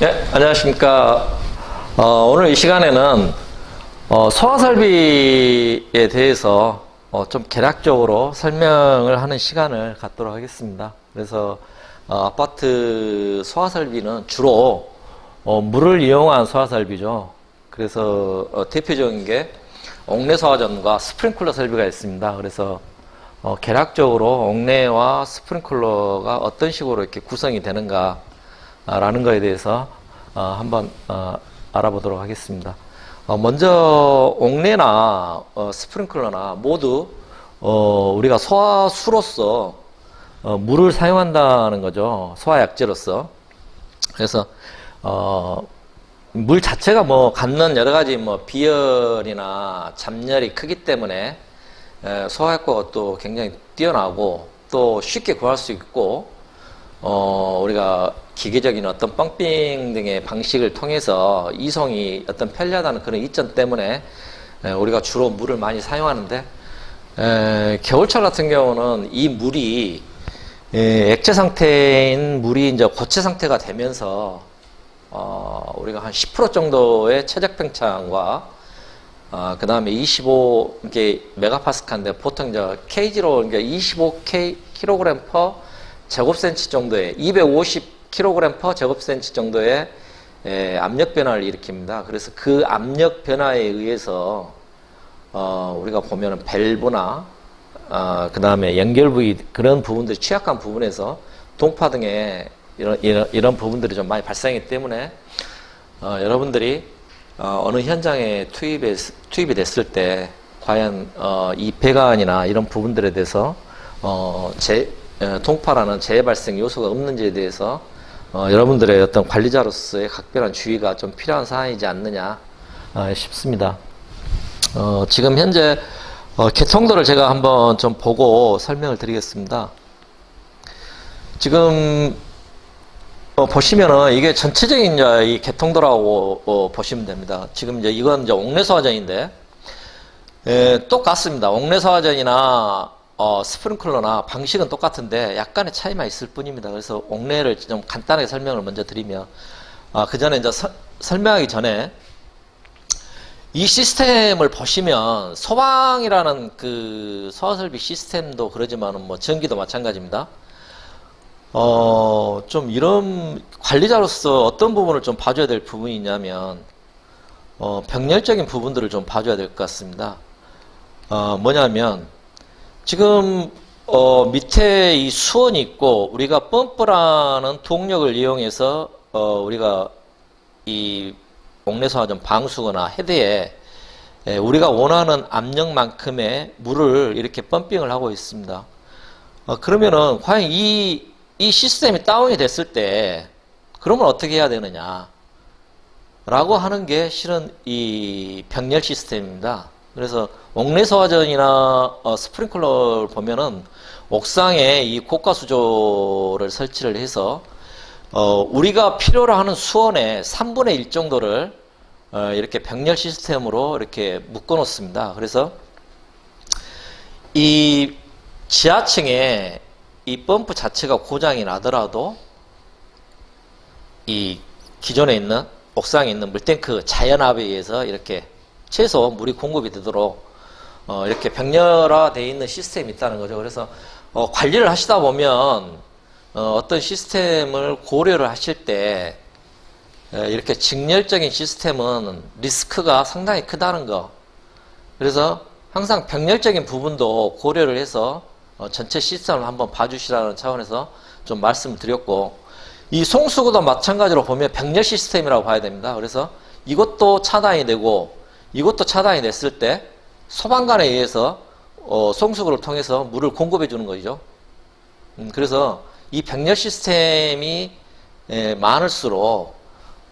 네, 안녕하십니까. 어, 오늘 이 시간에는 어, 소화설비에 대해서 어, 좀 개략적으로 설명을 하는 시간을 갖도록 하겠습니다. 그래서 어, 아파트 소화설비는 주로 어, 물을 이용한 소화설비죠. 그래서 어, 대표적인 게 옥내 소화전과 스프링클러 설비가 있습니다. 그래서 어, 개략적으로 옥내와 스프링클러가 어떤 식으로 이렇게 구성이 되는가 라는 거에 대해서 어, 한번 어, 알아보도록 하겠습니다. 어, 먼저 옥내나 어, 스프링클러나 모두 어, 우리가 소화수로서 어, 물을 사용한다는 거죠. 소화약제로서. 그래서 어, 물 자체가 뭐 갖는 여러 가지 뭐 비열이나 잡열이 크기 때문에 에, 소화 효과가 또 굉장히 뛰어나고 또 쉽게 구할 수 있고 어, 우리가 기계적인 어떤 펌핑 등의 방식을 통해서 이송이 어떤 편리하다는 그런 이점 때문에 에, 우리가 주로 물을 많이 사용하는데 에, 겨울철 같은 경우는 이 물이 에, 액체 상태인 물이 이제 고체 상태가 되면서 어, 우리가 한 10% 정도의 최적 팽창과 어, 그 다음에 25, 이게 메가파스칼인데 보통 이제 kg로, 그러니까 25k, kg per 제곱센치 정도의, 250 kg per 제곱센치 정도의 에, 압력 변화를 일으킵니다. 그래서 그 압력 변화에 의해서, 어, 우리가 보면은 밸브나, 어, 그 다음에 연결 부위, 그런 부분들이 취약한 부분에서 동파 등의 이런, 이런, 이런 부분들이 좀 많이 발생하기 때문에, 어, 여러분들이 어, 느 현장에 투입에, 투입이 됐을 때 과연 어, 이 배관이나 이런 부분들에 대해서 어, 재, 어, 동파라는 재해 발생 요소가 없는지에 대해서 어, 여러분들의 어떤 관리자로서의 각별한 주의가 좀 필요한 사안이지 않느냐 어, 싶습니다. 어, 지금 현재 어, 개통도를 제가 한번 좀 보고 설명을 드리겠습니다. 지금 어, 보시면은 이게 전체적인 이제 이 개통도라고 어, 보시면 됩니다. 지금 이제 이건 이제 옥내소화전인데 에, 똑같습니다. 옥내소화전이나 어, 스프링클러나 방식은 똑같은데 약간의 차이만 있을 뿐입니다. 그래서 옥내를 좀 간단하게 설명을 먼저 드리면 아, 그 전에 이제 서- 설명하기 전에 이 시스템을 보시면 소방이라는 그 소화설비 시스템도 그러지만은 뭐 전기도 마찬가지입니다. 어, 좀 이런 관리자로서 어떤 부분을 좀 봐줘야 될 부분이 있냐면, 어, 병렬적인 부분들을 좀 봐줘야 될 것 같습니다. 어, 뭐냐면, 지금, 어, 밑에 이 수원이 있고, 우리가 펌프라는 동력을 이용해서, 어, 우리가 이 옥내소화전 방수거나 헤드에 에, 우리가 원하는 압력만큼의 물을 이렇게 펌핑을 하고 있습니다. 어, 그러면은 과연 이, 이 시스템이 다운이 됐을 때 그러면 어떻게 해야 되느냐 라고 하는 게 실은 이 병렬 시스템입니다. 그래서 옥내소화전이나 어, 스프링클러를 보면은 옥상에 이 고가 수조를 설치를 해서 어, 우리가 필요로 하는 수온의 3분의 1 정도를 어, 이렇게 병렬 시스템으로 이렇게 묶어 놓습니다. 그래서 이 지하층에 이 펌프 자체가 고장이 나더라도 이 기존에 있는 옥상에 있는 물탱크 자연압에 의해서 이렇게 최소 물이 공급이 되도록 어, 이렇게 병렬화되어 있는 시스템이 있다는 거죠. 그래서 어, 관리를 하시다 보면 어, 떤 시스템을 고려를 하실 때 에, 이렇게 직렬적인 시스템은 리스크가 상당히 크다는 거. 그래서 항상 병렬적인 부분도 고려를 해서 어, 전체 시스템을 한번 봐주시라는 차원에서 좀 말씀을 드렸고 이 송수구도 마찬가지로 보면 병렬 시스템이라고 봐야 됩니다. 그래서 이것도 차단이 되고 이것도 차단이 됐을 때 소방관에 의해서 어, 송수구를 통해서 물을 공급해 주는 거죠. 음, 그래서 이 병렬 시스템이 에, 많을수록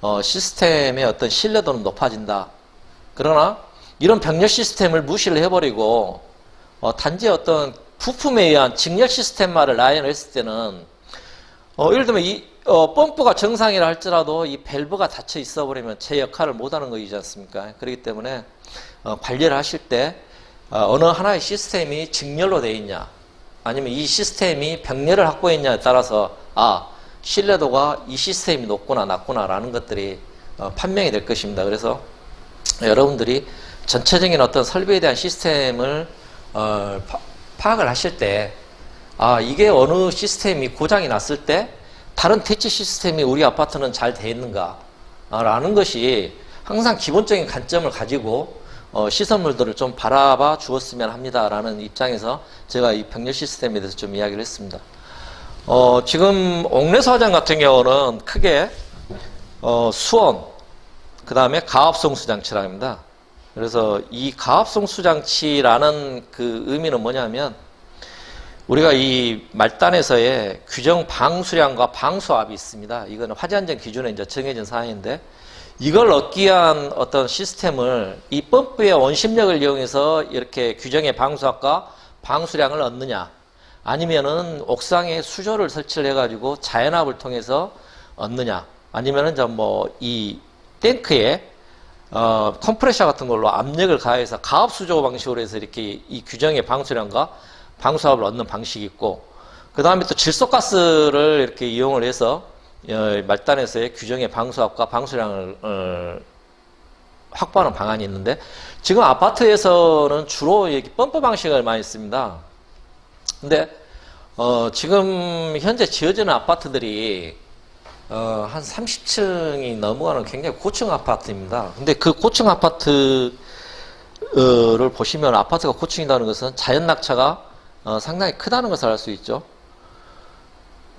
어, 시스템의 어떤 신뢰도는 높아진다. 그러나 이런 병렬 시스템을 무시를 해버리고 어, 단지 어떤 부품에 의한 직렬 시스템만을 라인을 했을 때는 어, 예를 들면 이 어, 펌프가 정상이라 할지라도 이 밸브가 닫혀 있어 버리면 제 역할을 못하는 거이지 않습니까? 그렇기 때문에 어, 관리를 하실 때 어, 느 하나의 시스템이 직렬로 되어 있냐 아니면 이 시스템이 병렬을 확보했냐에 따라서 아 신뢰도가 이 시스템이 높구나 낮구나라는 것들이 어, 판명이 될 것입니다. 그래서 여러분들이 전체적인 어떤 설비에 대한 시스템을 어, 파, 파악을 하실 때 아, 이게 어느 시스템이 고장이 났을 때 다른 대치 시스템이 우리 아파트는 잘 돼 있는가 아, 라는 것이 항상 기본적인 관점을 가지고 어, 시설물들을 좀 바라봐 주었으면 합니다라는 입장에서 제가 이 병렬 시스템에 대해서 좀 이야기를 했습니다. 어, 지금 옥내수 화장 같은 경우는 크게 어, 수원, 그 다음에 가압송 수장치라 합니다. 그래서 이 가압송 수장치라는 그 의미는 뭐냐면 우리가 이 말단에서의 규정 방수량과 방수압이 있습니다. 이거는 화재안전 기준에 이제 정해진 사항인데 이걸 얻기 위한 어떤 시스템을 이 펌프의 원심력을 이용해서 이렇게 규정의 방수압과 방수량을 얻느냐 아니면은 옥상에 수조를 설치를 해가지고 자연압을 통해서 얻느냐 아니면은 뭐이 탱크에 어, 컴프레셔 같은 걸로 압력을 가해서 가압 수조 방식으로 해서 이렇게 이 규정의 방수량과 방수압을 얻는 방식이 있고 그 다음에 또 질소가스를 이렇게 이용을 해서 어, 말단에서의 규정의 방수압과 방수량을 어, 확보하는 방안이 있는데 지금 아파트에서는 주로 이렇게 펌프 방식을 많이 씁니다. 근데 어, 지금 현재 지어지는 아파트들이 어, 한 30층이 넘어가는 굉장히 고층 아파트입니다. 근데 그 고층 아파트를 보시면 아파트가 고층이라는 것은 자연 낙차가 어, 상당히 크다는 것을 알 수 있죠.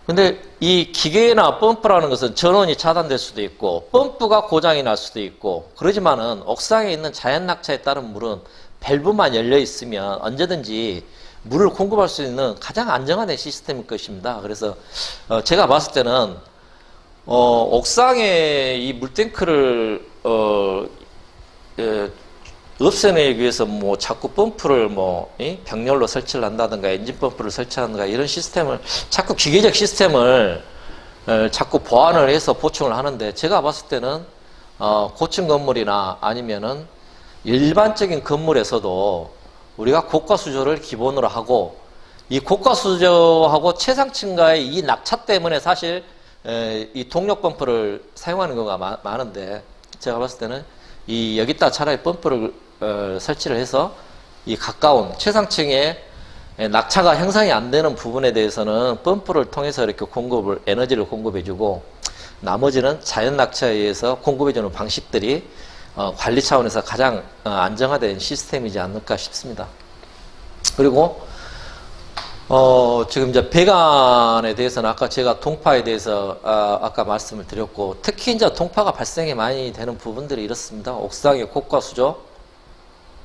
근데 이 기계나 펌프라는 것은 전원이 차단될 수도 있고 펌프가 고장이 날 수도 있고 그러지만은 옥상에 있는 자연 낙차에 따른 물은 밸브만 열려 있으면 언제든지 물을 공급할 수 있는 가장 안정화된 시스템일 것입니다. 그래서 어, 제가 봤을 때는 어, 옥상에 이 물탱크를 어, 예, 없애내기 위해서 뭐 자꾸 펌프를 뭐 이? 병렬로 설치를 한다든가 엔진 펌프를 설치한다든가 이런 시스템을 자꾸 기계적 시스템을 어, 자꾸 보완을 해서 보충을 하는데 제가 봤을 때는 어, 고층 건물이나 아니면은 일반적인 건물에서도 우리가 고가 수조를 기본으로 하고 이 고가 수조하고 최상층과의 이 낙차 때문에 사실 에, 이 동력 펌프를 사용하는 경우가 마- 많은데 제가 봤을 때는 이 여기다 차라리 펌프를 어, 설치를 해서 이 가까운 최상층에 에, 낙차가 형성이 안 되는 부분에 대해서는 펌프를 통해서 이렇게 공급을 에너지를 공급해주고 나머지는 자연 낙차에 의해서 공급해주는 방식들이 어, 관리 차원에서 가장 어, 안정화된 시스템이지 않을까 싶습니다. 그리고 어, 지금 이제 배관에 대해서는 아까 제가 동파에 대해서 아, 아까 말씀을 드렸고 특히 이제 동파가 발생이 많이 되는 부분들이 이렇습니다. 옥상의 곡과 수조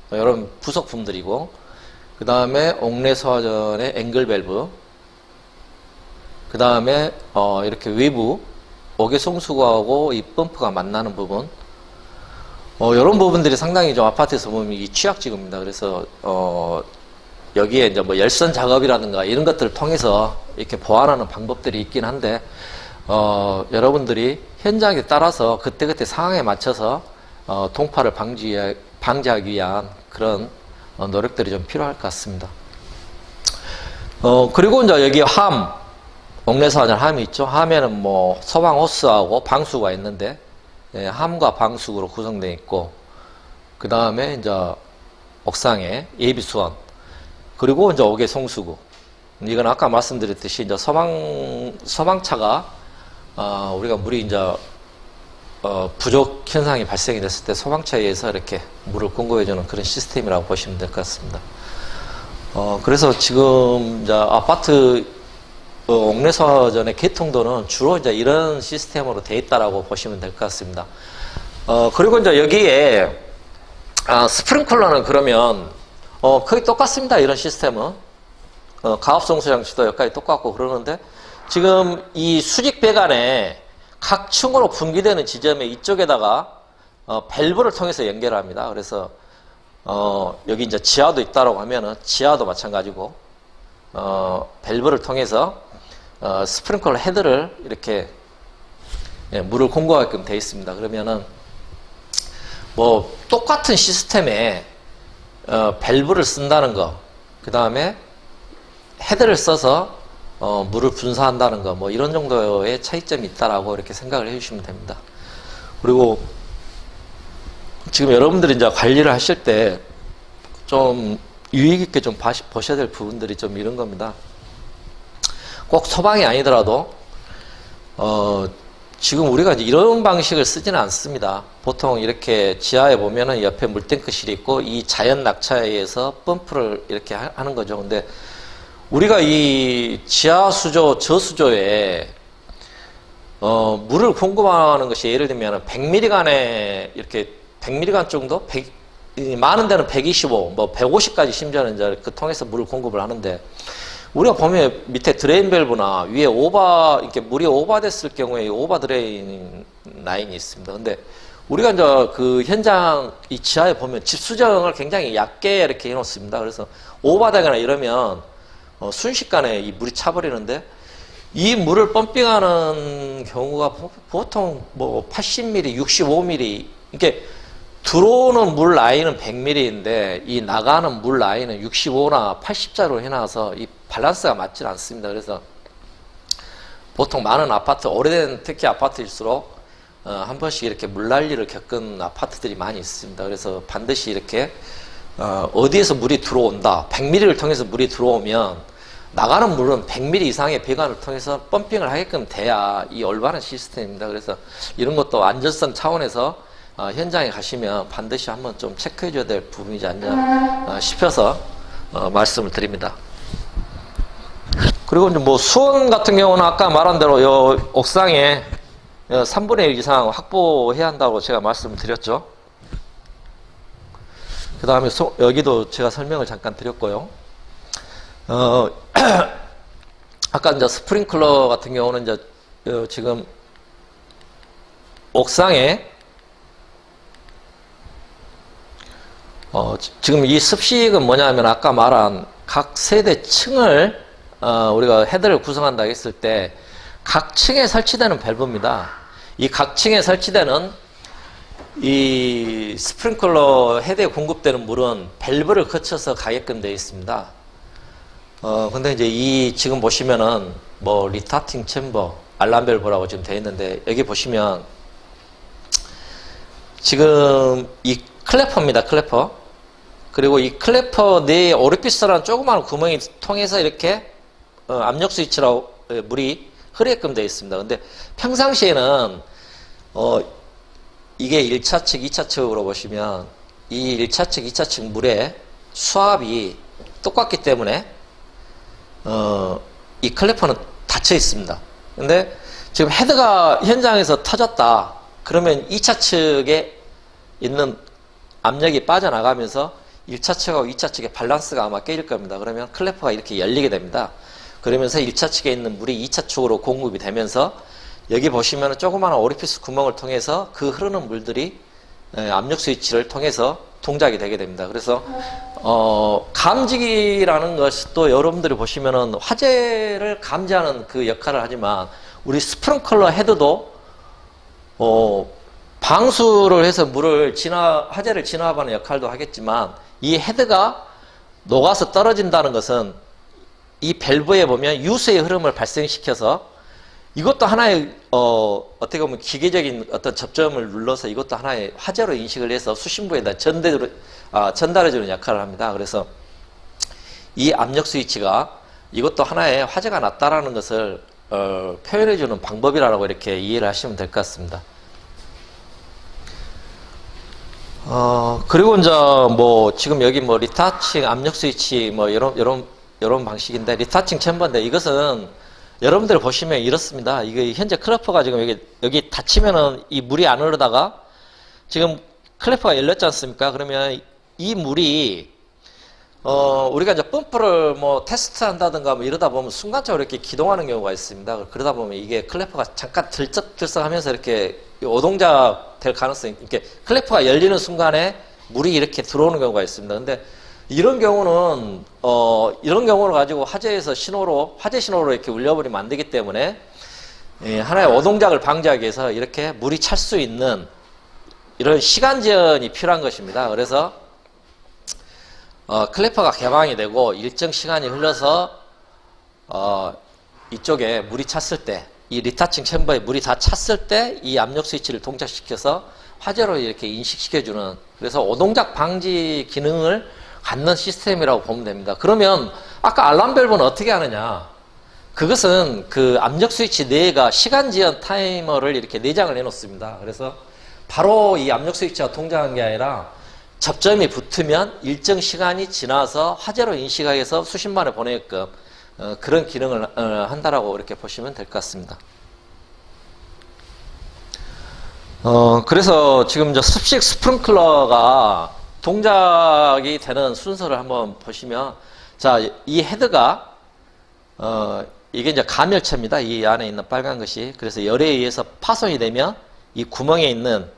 뭐 이런 부속품들이고 그 다음에 옥내 소화전의 앵글 밸브 그 다음에 어, 이렇게 외부 옥의 송수구하고 이 펌프가 만나는 부분 어, 이런 부분들이 상당히 좀 아파트에서 보면 이 취약지구입니다. 그래서 어, 여기에 이제 뭐 열선 작업이라든가 이런 것들을 통해서 이렇게 보완하는 방법들이 있긴 한데 어, 여러분들이 현장에 따라서 그때그때 상황에 맞춰서 어, 동파를 방지, 방지하기 위한 그런 어, 노력들이 좀 필요할 것 같습니다. 어, 그리고 이제 여기 함, 옥내사전 함이 있죠. 함에는 뭐 소방 호스하고 방수가 있는데 예, 함과 방수로 구성되어 있고 그 다음에 이제 옥상에 예비 수원 그리고 이제 옥의 송수구 이건 아까 말씀드렸듯이 이제 소방 소방차가 어, 우리가 물이 이제 어, 부족 현상이 발생이 됐을 때 소방차에 의해서 이렇게 물을 공급해주는 그런 시스템이라고 보시면 될 것 같습니다. 어, 그래서 지금 아파트 어, 옥내서전의 개통도는 주로 이제 이런 시스템으로 돼 있다라고 보시면 될 것 같습니다. 어, 그리고 이제 여기에 아, 스프링클러는 그러면 어, 거의 똑같습니다. 이런 시스템은 어, 가압송수 장치도 여기까지 똑같고 그러는데 지금 이 수직 배관에 각 층으로 분기되는 지점에 이쪽에다가 어, 밸브를 통해서 연결합니다. 그래서 어, 여기 이제 지하도 있다라고 하면은 지하도 마찬가지고 어, 밸브를 통해서 어, 스프링클러 헤드를 이렇게 예, 물을 공급하게끔 되어 있습니다. 그러면은 뭐 똑같은 시스템에 어, 밸브를 쓴다는 거, 그 다음에 헤드를 써서 어, 물을 분사한다는 거, 뭐 이런 정도의 차이점이 있다라고 이렇게 생각을 해주시면 됩니다. 그리고 지금 여러분들이 이제 관리를 하실 때 좀 유익 있게 좀 보셔야 될 부분들이 좀 이런 겁니다. 꼭 소방이 아니더라도 어, 지금 우리가 이런 방식을 쓰지는 않습니다. 보통 이렇게 지하에 보면은 옆에 물탱크실이 있고 이 자연 낙차에 의해서 펌프를 이렇게 하- 하는 거죠. 근데 우리가 이 지하 수조, 저수조에 어, 물을 공급하는 것이 예를 들면 100ml간에 이렇게 100ml간 정도? 100, 이 많은 데는 125, 뭐 150까지 심지어는 이제 그 통해서 물을 공급을 하는데 우리가 보면 밑에 드레인 밸브나 위에 오버 이렇게 물이 오버됐을 경우에 오버 드레인 라인이 있습니다. 근데 우리가 이제 그 현장 이 지하에 보면 집 수정을 굉장히 얕게 이렇게 해놓습니다. 그래서 오버되거나 이러면 어, 순식간에 이 물이 차버리는데 이 물을 펌핑하는 경우가 보- 보통 뭐 80mm, 65mm 이게 들어오는 물 라인은 100mm인데 이 나가는 물 라인은 65나 80자로 해놔서 이 밸런스가 맞지 않습니다. 그래서 보통 많은 아파트, 오래된 특히 아파트일수록 어, 한 번씩 이렇게 물난리를 겪은 아파트들이 많이 있습니다. 그래서 반드시 이렇게 어, 어디에서 물이 들어온다. 100mm를 통해서 물이 들어오면 나가는 물은 100mm 이상의 배관을 통해서 펌핑을 하게끔 돼야 이 올바른 시스템입니다. 그래서 이런 것도 안전성 차원에서 어, 현장에 가시면 반드시 한번 좀 체크해 줘야 될 부분이지 않냐 어, 싶어서 어, 말씀을 드립니다. 그리고 이제 뭐 수원 같은 경우는 아까 말한 대로 요 옥상에 3분의 1 이상 확보해야 한다고 제가 말씀드렸죠. 그 다음에 여기도 제가 설명을 잠깐 드렸고요. 어, 아까 이제 스프링클러 같은 경우는 이제 어, 지금 옥상에 어, 지- 지금 이 습식은 뭐냐면 아까 말한 각 세대 층을 어, 우리가 헤드를 구성한다 했을 때 각 층에 설치되는 밸브입니다. 이 각 층에 설치되는 이 스프링클러 헤드에 공급되는 물은 밸브를 거쳐서 가게끔 되어 있습니다. 어, 근데 이제 이 지금 보시면은 뭐 리타팅 챔버, 알람 밸브라고 지금 되어 있는데 여기 보시면 지금 이 클래퍼입니다. 클래퍼. 그리고 이 클래퍼 내에 오리피스라는 조그마한 구멍이 통해서 이렇게 어, 압력 스위치로 어, 물이 흐르게끔 되어 있습니다. 근데 평상시에는 어, 이게 1차 측, 2차 측으로 보시면 이 1차 측, 2차 측 물의 수압이 똑같기 때문에 어, 이 클래퍼는 닫혀 있습니다. 근데 지금 헤드가 현장에서 터졌다. 그러면 2차 측에 있는 압력이 빠져나가면서 1차 측하고 2차 측의 밸런스가 아마 깨질 겁니다. 그러면 클래퍼가 이렇게 열리게 됩니다. 그러면서 1차 측에 있는 물이 2차 측으로 공급이 되면서 여기 보시면 조그마한 오리피스 구멍을 통해서 그 흐르는 물들이 에, 압력 스위치를 통해서 동작이 되게 됩니다. 그래서 어, 감지기라는 또 여러분들이 보시면은 화재를 감지하는 그 역할을 하지만 우리 스프링클러 헤드도 어, 방수를 해서 물을 진화 화재를 진화하는 역할도 하겠지만 이 헤드가 녹아서 떨어진다는 것은 이 밸브에 보면 유수의 흐름을 발생시켜서 이것도 하나의 어, 어떻게 보면 기계적인 어떤 접점을 눌러서 이것도 하나의 화재로 인식을 해서 수신부에다 전대로 아, 전달해주는 역할을 합니다. 그래서 이 압력 스위치가 이것도 하나의 화재가 났다라는 것을 어, 표현해주는 방법이라고 이렇게 이해를 하시면 될 것 같습니다. 어, 그리고 이제 뭐 지금 여기 뭐 리타칭 압력 스위치 뭐 이런 이런 이런 방식인데 리타칭 챔버인데 이것은 여러분들 보시면 이렇습니다. 이게 현재 클래퍼가 지금 여기 여기 닫히면은 이 물이 안 흐르다가 지금 클래퍼가 열렸지 않습니까? 그러면 이 물이 어, 우리가 이제 펌프를 뭐 테스트 한다든가 뭐 이러다 보면 순간적으로 이렇게 기동하는 경우가 있습니다. 그러다 보면 이게 클래퍼가 잠깐 들썩들썩 하면서 이렇게 오동작 될 가능성이, 이렇게 클래퍼가 열리는 순간에 물이 이렇게 들어오는 경우가 있습니다. 근데 이런 경우는, 어, 이런 경우를 가지고 화재에서 신호로, 화재 신호로 이렇게 울려버리면 안 되기 때문에 예, 하나의 오동작을 방지하기 위해서 이렇게 물이 찰 수 있는 이런 시간 제한이 필요한 것입니다. 그래서 어, 클래퍼가 개방이 되고 일정 시간이 흘러서 어, 이쪽에 물이 찼을 때, 이 리타칭 챔버에 물이 다 찼을 때 이 압력 스위치를 동작시켜서 화재로 이렇게 인식시켜주는 그래서 오동작 방지 기능을 갖는 시스템이라고 보면 됩니다. 그러면 아까 알람 밸브는 어떻게 하느냐? 그것은 그 압력 스위치 내가 시간 지연 타이머를 이렇게 내장을 해놓습니다. 그래서 바로 이 압력 스위치가 동작한 게 아니라 접점이 붙으면 일정 시간이 지나서 화재로 인식하여서 수십만에 보내게끔 어, 그런 기능을 어, 한다라고 이렇게 보시면 될 것 같습니다. 어, 그래서 지금 이제 습식 스프링클러가 동작이 되는 순서를 한번 보시면, 자, 이 헤드가, 어, 이게 이제 가멸체입니다. 이 안에 있는 빨간 것이. 그래서 열에 의해서 파손이 되면 이 구멍에 있는,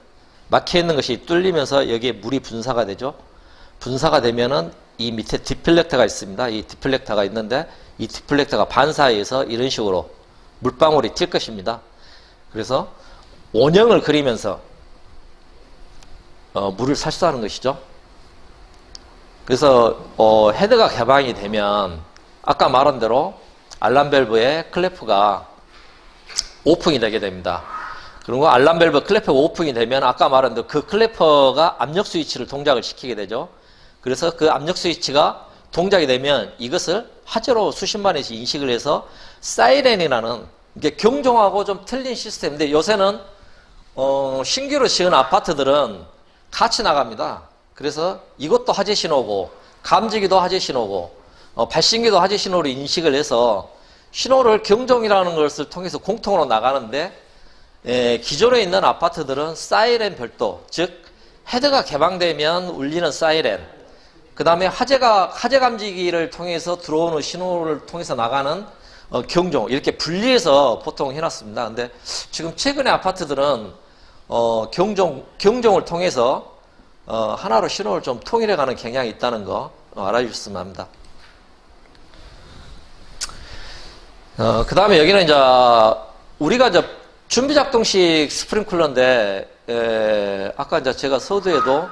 막혀 있는 것이 뚫리면서 여기에 물이 분사가 되죠. 분사가 되면은 이 밑에 디플렉터가 있습니다. 이 디플렉터가 있는데 이 디플렉터가 반사해서 이런 식으로 물방울이 튈 것입니다. 그래서 원형을 그리면서 어, 물을 살수하는 것이죠. 그래서 어, 헤드가 개방이 되면 아까 말한 대로 알람 밸브의 클래프가 오픈이 되게 됩니다. 그리고 알람 밸브 클래프가 오픈이 되면 아까 말한 대로 그 클래퍼가 압력 스위치를 동작을 시키게 되죠. 그래서 그 압력 스위치가 동작이 되면 이것을 화재로 수십만 회씩 인식을 해서 사이렌이라는 이게 경종하고 좀 틀린 시스템인데 요새는 어, 신규로 지은 아파트들은 같이 나갑니다. 그래서 이것도 화재 신호고 감지기도 화재 신호고 어, 발신기도 화재 신호로 인식을 해서 신호를 경종이라는 것을 통해서 공통으로 나가는데 에, 기존에 있는 아파트들은 사이렌 별도 즉 헤드가 개방되면 울리는 사이렌 그 다음에 화재가 화재 감지기를 통해서 들어오는 신호를 통해서 나가는 어, 경종 이렇게 분리해서 보통 해놨습니다. 근데 지금 최근에 아파트들은 어, 경종 경종을 통해서 어, 하나로 신호를 좀 통일해가는 경향이 있다는 거 어, 알아주셨으면 합니다. 어, 그 다음에 여기는 이제 우리가 이제 준비 작동식 스프링클러인데 에, 아까 이제 제가 서두에도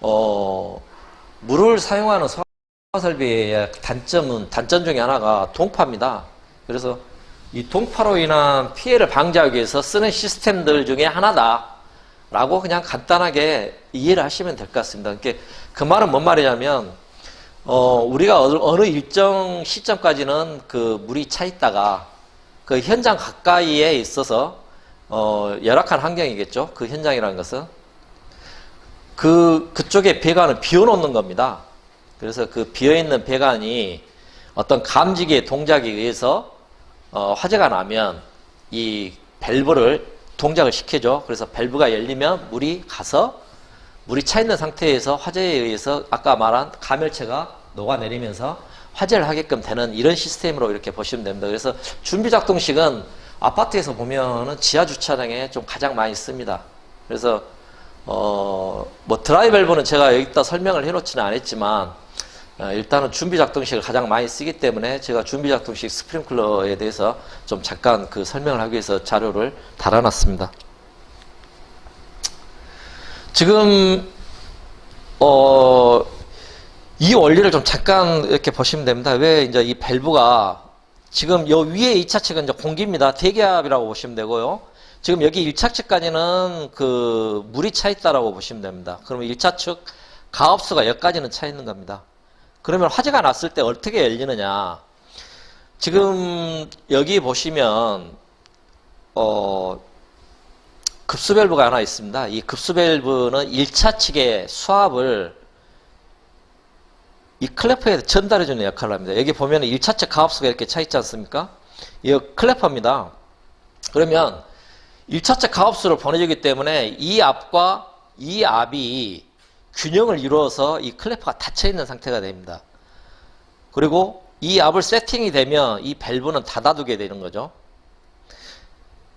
어, 물을 사용하는 소화 설비의 단점은 단점 중에 하나가 동파입니다. 그래서 이 동파로 인한 피해를 방지하기 위해서 쓰는 시스템들 중에 하나다 라고 그냥 간단하게 이해를 하시면 될 것 같습니다. 그러니까 그 말은 뭔 말이냐면 어, 우리가 어느, 일정 시점까지는 그 물이 차 있다가 그 현장 가까이에 있어서 어, 열악한 환경이겠죠. 그 현장이라는 것은 그 그쪽에 배관을 비워놓는 겁니다. 그래서 그 비어있는 배관이 어떤 감지기의 동작에 의해서 어, 화재가 나면 이 밸브를 동작을 시켜줘. 그래서 밸브가 열리면 물이 가서 물이 차 있는 상태에서 화재에 의해서 아까 말한 가멸체가 녹아내리면서 화재를 하게끔 되는 이런 시스템으로 이렇게 보시면 됩니다. 그래서 준비 작동식은 아파트에서 보면은 지하 주차장에 좀 가장 많이 씁니다. 그래서 어, 뭐 드라이 밸브는 제가 여기다 설명을 해놓지는 않았지만 어, 일단은 준비 작동식을 가장 많이 쓰기 때문에 제가 준비 작동식 스프링클러에 대해서 좀 잠깐 그 설명을 하기 위해서 자료를 달아놨습니다. 지금 어, 이 원리를 좀 잠깐 이렇게 보시면 됩니다. 왜 이제 이 밸브가 지금 요 위에 2차 측은 이제 공기입니다. 대기압이라고 보시면 되고요. 지금 여기 1차 측까지는 그 물이 차 있다라고 보시면 됩니다. 그러면 1차 측 가압수가 여기까지는 차 있는 겁니다. 그러면 화재가 났을 때 어떻게 열리느냐? 지금 여기 보시면 어 급수 밸브가 하나 있습니다. 이 급수 밸브는 1차 측의 수압을 이 클래퍼에 전달해주는 역할을 합니다. 여기 보면 1차 측 가압수가 이렇게 차 있지 않습니까? 이 클래퍼입니다. 그러면 1차적 가압수를 보내주기 때문에 이 압과 이 압이 균형을 이루어서 이 클래퍼가 닫혀 있는 상태가 됩니다. 그리고 이 압을 세팅이 되면 이 밸브는 닫아두게 되는 거죠.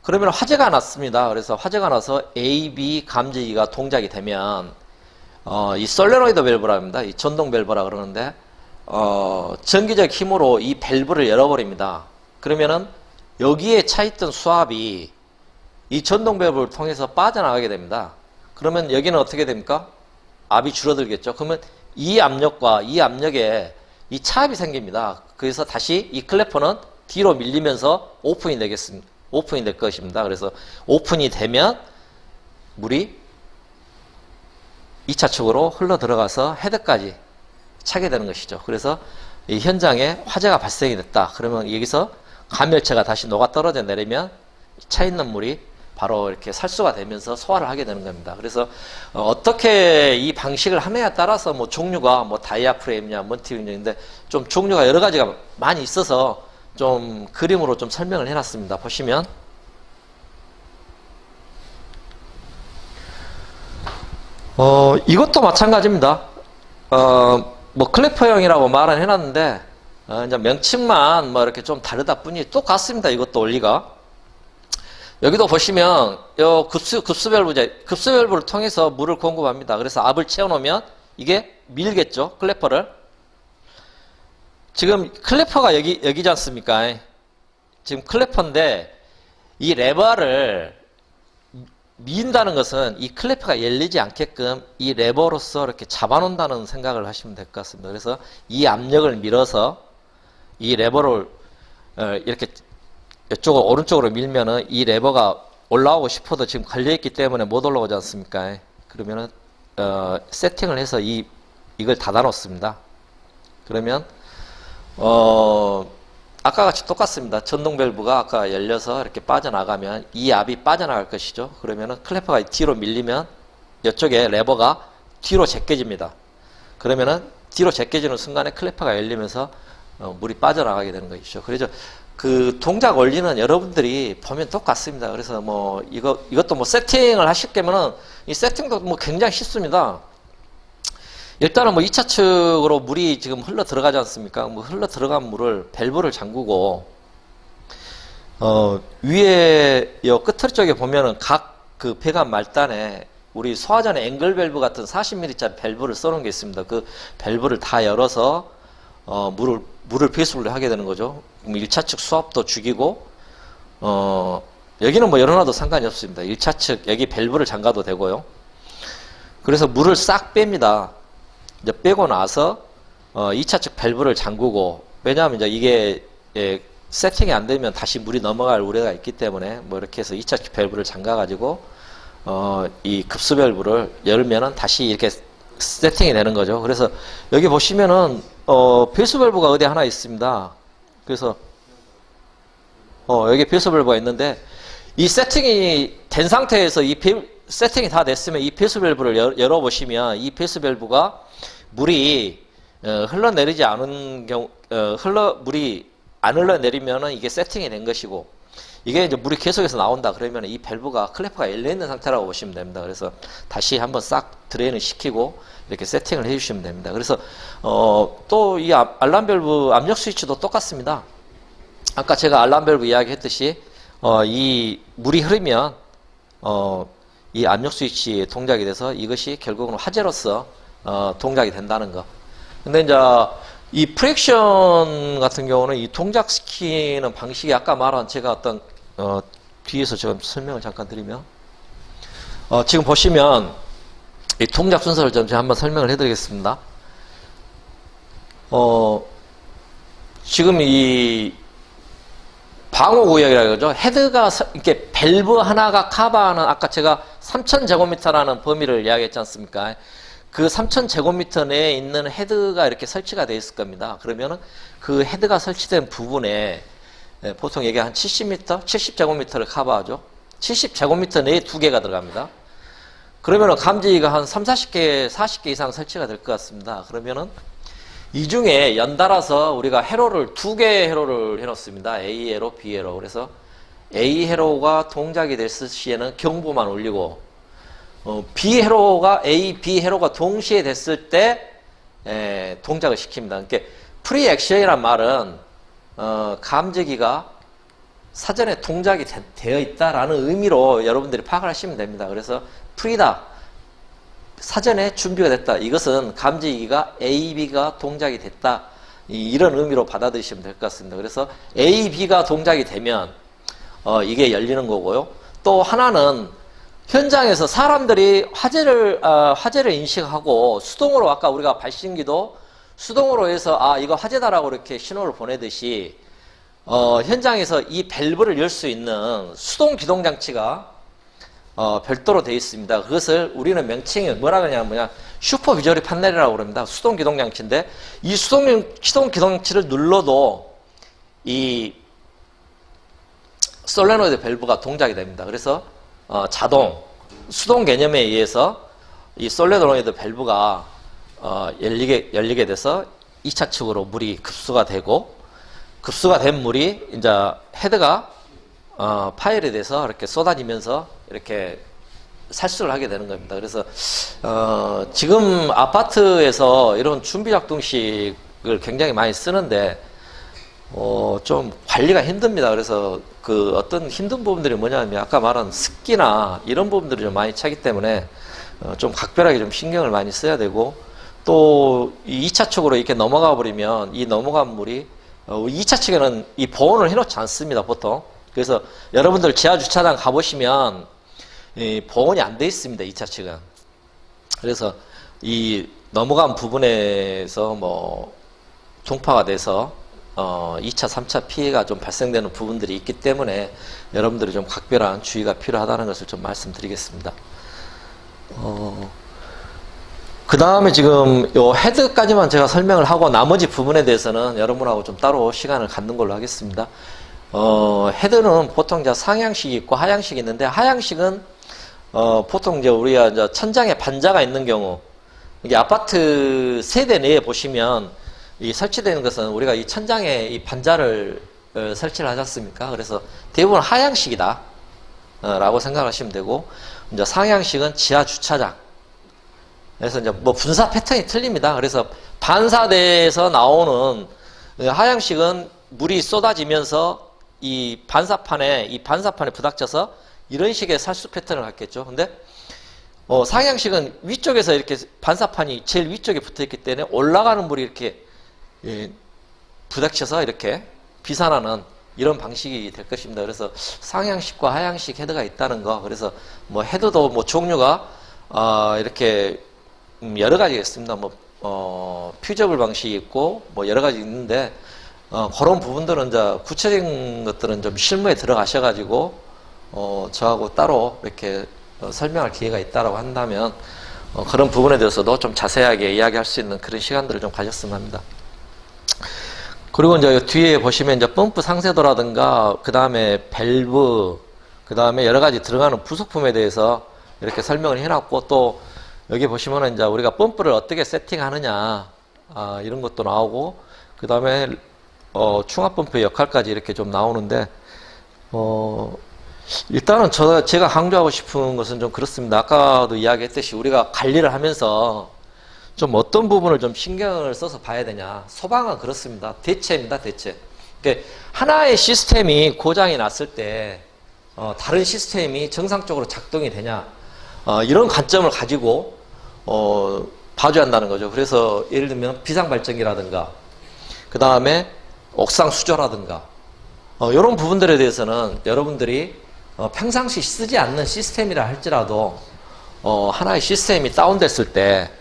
그러면 화재가 났습니다. 그래서 화재가 나서 A, B 감지기가 동작이 되면 어, 이 솔레노이드 밸브라 합니다. 이 전동 밸브라 그러는데 어, 전기적 힘으로 이 밸브를 열어버립니다. 그러면은 여기에 차 있던 수압이 이 전동 밸브를 통해서 빠져나가게 됩니다. 그러면 여기는 어떻게 됩니까? 압이 줄어들겠죠. 그러면 이 압력과 이 압력에 이 차압이 생깁니다. 그래서 다시 이 클래퍼는 뒤로 밀리면서 오픈이 되겠습니다. 오픈이 될 것입니다. 그래서 오픈이 되면 물이 2차 축으로 흘러 들어가서 헤드까지 차게 되는 것이죠. 그래서 이 현장에 화재가 발생이 됐다. 그러면 여기서 감열체가 다시 녹아 떨어져 내리면 차 있는 물이 바로 이렇게 살수가 되면서 소화를 하게 되는 겁니다. 그래서 어, 떻게 이 방식을 하느냐에 따라서 뭐 종류가 뭐 다이아프레임이냐 멀티윈인데 좀 종류가 여러 가지가 많이 있어서 좀 그림으로 좀 설명을 해놨습니다. 보시면 어 이것도 마찬가지입니다. 어, 뭐 클래퍼형이라고 말은 해놨는데 어, 이제 명칭만 뭐 이렇게 좀 다르다 뿐이 똑같습니다. 이것도 원리가 여기도 보시면 요 급수 급수 밸브제 급수 밸브를 통해서 물을 공급합니다. 그래서 압을 채워놓으면 이게 밀겠죠 클래퍼를 지금 클래퍼가 여기 여기지 않습니까? 지금 클래퍼인데 이 레버를 미인다는 것은 이 클래프가 열리지 않게끔 이 레버로서 이렇게 잡아놓는다는 생각을 하시면 될 것 같습니다. 그래서 이 압력을 밀어서 이 레버를 어, 이렇게 이쪽으로 오른쪽으로 밀면은 이 레버가 올라오고 싶어도 지금 걸려있기 때문에 못 올라오지 않습니까? 그러면은 어, 세팅을 해서 이 이걸 닫아 놓습니다. 그러면 어 아까 같이 똑같습니다. 전동 밸브가 아까 열려서 이렇게 빠져나가면 이 압이 빠져나갈 것이죠. 그러면은 클래퍼가 뒤로 밀리면 이쪽에 레버가 뒤로 제껴집니다. 그러면은 뒤로 제껴지는 순간에 클래퍼가 열리면서 어, 물이 빠져나가게 되는 것이죠. 그래서 그 동작 원리는 여러분들이 보면 똑같습니다. 그래서 뭐 이거 이것도 뭐 세팅을 하실 거면은 이 세팅도 뭐 굉장히 쉽습니다. 일단은 뭐 2차 측으로 물이 지금 흘러 들어가지 않습니까? 뭐 흘러 들어간 물을 밸브를 잠그고 어 위에 요 끝을 쪽에 보면은 각 그 배관 말단에 우리 소화전의 앵글 밸브 같은 40mm짜리 밸브를 써놓은 게 있습니다. 그 밸브를 다 열어서 어 물을 물을 배수를 하게 되는 거죠. 1차 측 수압도 죽이고 어 여기는 뭐 열어놔도 상관이 없습니다. 1차 측 여기 밸브를 잠가도 되고요. 그래서 물을 싹 뺍니다. 이제 빼고 나서 어 2차 측 밸브를 잠그고 왜냐하면 이제 이게 예, 세팅이 안 되면 다시 물이 넘어갈 우려가 있기 때문에 뭐 이렇게 해서 2차 측 밸브를 잠가 가지고 어 이 급수 밸브를 열면은 다시 이렇게 세팅이 되는 거죠. 그래서 여기 보시면은 어 배수 밸브가 어디 하나 있습니다. 그래서 어 여기 배수 밸브가 있는데 이 세팅이 된 상태에서 이 배- 세팅이 다 됐으면 이 배수 밸브를 열- 열어보시면 이 배수 밸브가 물이 어, 흘러내리지 않은 경우 어, 흘러 물이 안 흘러내리면은 이게 세팅이 된 것이고 이게 이제 물이 계속해서 나온다 그러면 이 밸브가 클래프가 열려 있는 상태라고 보시면 됩니다. 그래서 다시 한번 싹 드레인을 시키고 이렇게 세팅을 해주시면 됩니다. 그래서 어, 또 이 알람 밸브 압력 스위치도 똑같습니다. 아까 제가 알람 밸브 이야기했듯이 어, 이 물이 흐르면 어, 이 압력 스위치 동작이 돼서 이것이 결국은 화재로서 어, 동작이 된다는 거. 근데 이제 이 프랙션 같은 경우는 이 동작시키는 방식이 아까 말한 제가 어떤 어, 뒤에서 제가 설명을 잠깐 드리면 어, 지금 보시면 이 동작 순서를 좀 제가 한번 설명을 해드리겠습니다. 어, 지금 이 방어 구역이라고 그러죠. 헤드가 서- 이렇게 밸브 하나가 커버하는 아까 제가 3,000제곱미터라는 범위를 이야기했지 않습니까? 그 3,000제곱미터 내에 있는 헤드가 이렇게 설치가 되어 있을 겁니다. 그러면은 그 헤드가 설치된 부분에 예, 보통 이게 한 70m, 70제곱미터를 커버하죠. 70제곱미터 내에 두 개가 들어갑니다. 그러면은 감지기가 한 3, 40개, 40개 이상 설치가 될 것 같습니다. 그러면은 이 중에 연달아서 우리가 회로를 두 개의 회로를 해놓습니다. A 회로, B 회로. 그래서 A 회로가 동작이 됐을 시에는 경보만 울리고 어, B 회로가 A, B 회로가 동시에 됐을 때 에, 동작을 시킵니다. 그러니까 프리 액션이란 말은 어, 감지기가 사전에 동작이 되, 되어 있다라는 의미로 여러분들이 파악을 하시면 됩니다. 그래서 프리다 사전에 준비가 됐다. 이것은 감지기가 A, B가 동작이 됐다. 이- 이런 의미로 받아들이시면 될 것 같습니다. 그래서 A, B가 동작이 되면 어, 이게 열리는 거고요. 또 하나는 현장에서 사람들이 화재를 어, 화재를 인식하고 수동으로 아까 우리가 발신기도 수동으로 해서 아 이거 화재다라고 이렇게 신호를 보내듯이 어, 현장에서 이 밸브를 열 수 있는 수동 기동 장치가 어, 별도로 되어 있습니다. 그것을 우리는 명칭이 뭐라 그러냐면 뭐냐 슈퍼 비저리 판넬이라고 그럽니다. 수동 기동 장치인데 이 수동 수동 기동 장치를 눌러도 이 솔레노이드 밸브가 동작이 됩니다. 그래서 어, 자동 수동 개념에 의해서 이 솔레노이드 밸브가 어, 열리게 열리게 돼서 2차 측으로 물이 급수가 되고 급수가 된 물이 이제 헤드가 어, 파열이 돼서 이렇게 쏟아지면서 이렇게 살수를 하게 되는 겁니다. 그래서 어, 지금 아파트에서 이런 준비 작동식을 굉장히 많이 쓰는데 어, 좀 관리가 힘듭니다. 그래서 그 어떤 힘든 부분들이 뭐냐면 아까 말한 습기나 이런 부분들이 좀 많이 차기 때문에 어, 좀 각별하게 좀 신경을 많이 써야 되고 또이 2차 측으로 이렇게 넘어가 버리면 이 넘어간 물이 어, 2차 측에는 이 보온을 해놓지 않습니다. 보통. 그래서 여러분들 지하 주차장 가보시면 이 보온이 안 돼 있습니다. 2차 측은. 그래서 이 넘어간 부분에서 뭐 동파가 돼서 어 2차, 3차 피해가 좀 발생되는 부분들이 있기 때문에 여러분들이 좀 각별한 주의가 필요하다는 것을 좀 말씀드리겠습니다. 어, 그 다음에 지금 요 헤드까지만 제가 설명을 하고 나머지 부분에 대해서는 여러분하고 좀 따로 시간을 갖는 걸로 하겠습니다. 어, 헤드는 보통 이제 상향식이 있고 하향식이 있는데 하향식은 어, 보통 이제 우리가 이제 천장에 반자가 있는 경우 이게 아파트 세대 내에 보시면 이 설치되는 것은 우리가 이 천장에 이 반자를 어, 설치를 하지 않습니까? 그래서 대부분 하향식이다. 어, 라고 생각하시면 되고, 이제 상향식은 지하 주차장. 그래서 이제 뭐 분사 패턴이 틀립니다. 그래서 반사대에서 나오는 어, 하향식은 물이 쏟아지면서 이 반사판에, 이 반사판에 부닥쳐서 이런 식의 살수 패턴을 갖겠죠. 근데 어, 상향식은 위쪽에서 이렇게 반사판이 제일 위쪽에 붙어 있기 때문에 올라가는 물이 이렇게 예, 부닥쳐서 이렇게 비산하는 이런 방식이 될 것입니다. 그래서 상향식과 하향식 헤드가 있다는 거. 그래서 뭐 헤드도 뭐 종류가 어, 이렇게 음, 여러 가지가 있습니다. 뭐 어, 퓨저블 방식이 있고 뭐 여러 가지 있는데 어, 그런 부분들은 이제 구체적인 것들은 좀 실무에 들어가셔 가지고 어, 저하고 따로 이렇게 어, 설명할 기회가 있다라고 한다면 어, 그런 부분에 대해서도 좀 자세하게 이야기할 수 있는 그런 시간들을 좀 가졌으면 합니다. 그리고 이제 뒤에 보시면 이제 펌프 상세도라든가 그 다음에 밸브 그 다음에 여러 가지 들어가는 부속품에 대해서 이렇게 설명을 해놨고 또 여기 보시면은 이제 우리가 펌프를 어떻게 세팅하느냐 아, 이런 것도 나오고 그 다음에 어, 충압 펌프의 역할까지 이렇게 좀 나오는데 어, 일단은 저 제가 강조하고 싶은 것은 좀 그렇습니다. 아까도 이야기했듯이 우리가 관리를 하면서 좀 어떤 부분을 좀 신경을 써서 봐야 되냐. 소방은 그렇습니다. 대체입니다, 대체. 그러니까 하나의 시스템이 고장이 났을 때, 어, 다른 시스템이 정상적으로 작동이 되냐. 어, 이런 관점을 가지고, 어, 봐줘야 한다는 거죠. 그래서 예를 들면 비상발전기라든가, 그 다음에 옥상 수조라든가, 어, 이런 부분들에 대해서는 여러분들이 어, 평상시 쓰지 않는 시스템이라 할지라도, 어, 하나의 시스템이 다운됐을 때,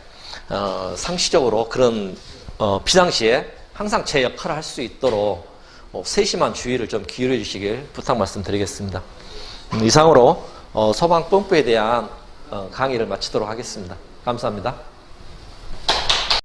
어, 상시적으로 그런 어, 비상시에 항상 제 역할을 할 수 있도록 어, 세심한 주의를 좀 기울여 주시길 부탁 말씀드리겠습니다. 음, 이상으로 어, 소방 펌프에 대한 어, 강의를 마치도록 하겠습니다. 감사합니다.